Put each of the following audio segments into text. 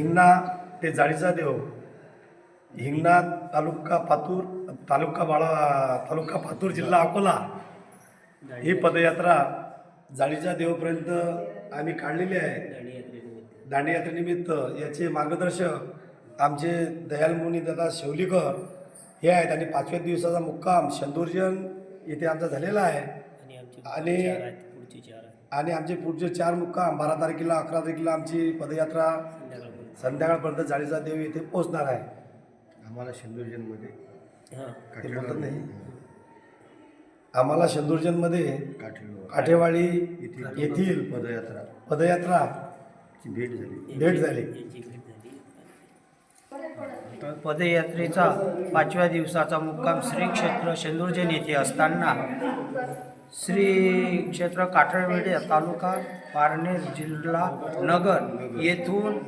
हिंगणा ते जाळीचा देव. हिंगणा तालुका पातूर तालुका बाळा तालुका पातूर जिल्हा अकोला. ही पदयात्रा जाळीच्या देवपर्यंत आम्ही काढलेली आहे. दांडीयात्रेनिमित्त. याचे मार्गदर्शक आमचे दयाल मुनी दादा शेवलीकर. हे आहेत आणि पाचव्या दिवसाचा मुक्काम शंदूरजन येथे आमचा झालेला आहे. आणि आणि आमचे पुढचे चार मुक्काम बारा तारखेला अकरा तारखेला आमची पदयात्रा संध्याकाळपर्यंत जाळीचा देव येथे पोहोचणार आहे. आम्हाला शेंदुर्जनमध्ये ते बोलत नाही. आम्हाला शंदूरजनमध्ये काठीवर काठेवाडी येथील येथील पदयात्रा. पदयात्रा ची भेट झाली. भेट झाली. पदयात्रेचा पाचव्या दिवसाचा मुक्काम श्री क्षेत्र शेंदुर्जन येथे असताना श्री क्षेत्र काठळवेडे तालुका पारनेर जिल्हा नगर येथून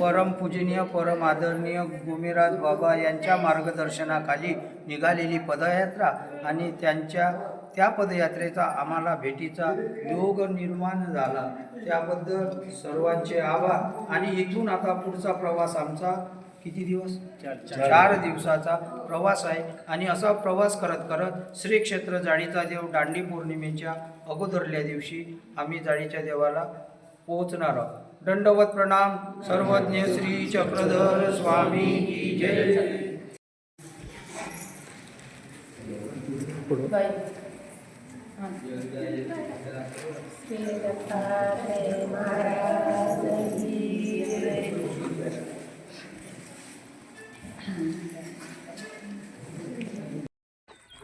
परमपूजनीय परम आदरणीय गोमीराज बाबा यांच्या मार्गदर्शनाखाली निघालेली पदयात्रा आणि त्यांच्या त्या पदयात्रेचा आम्हाला भेटीचा योग निर्माण झाला. त्याबद्दल सर्वांचे आभार. आणि इथून आता पुढचा प्रवास आमचा किती दिवस? चार दिवसाचा प्रवास आहे. आणि असा प्रवास करत करत श्री क्षेत्र जाळीचा देव दांडी पौर्णिमेच्या अगोदरल्या दिवशी आम्ही जाळीच्या देवाला पोहोचणार आहोत. दंडवत प्रणाम सर्वज्ञ श्री चक्रधर स्वामी की जय। श्री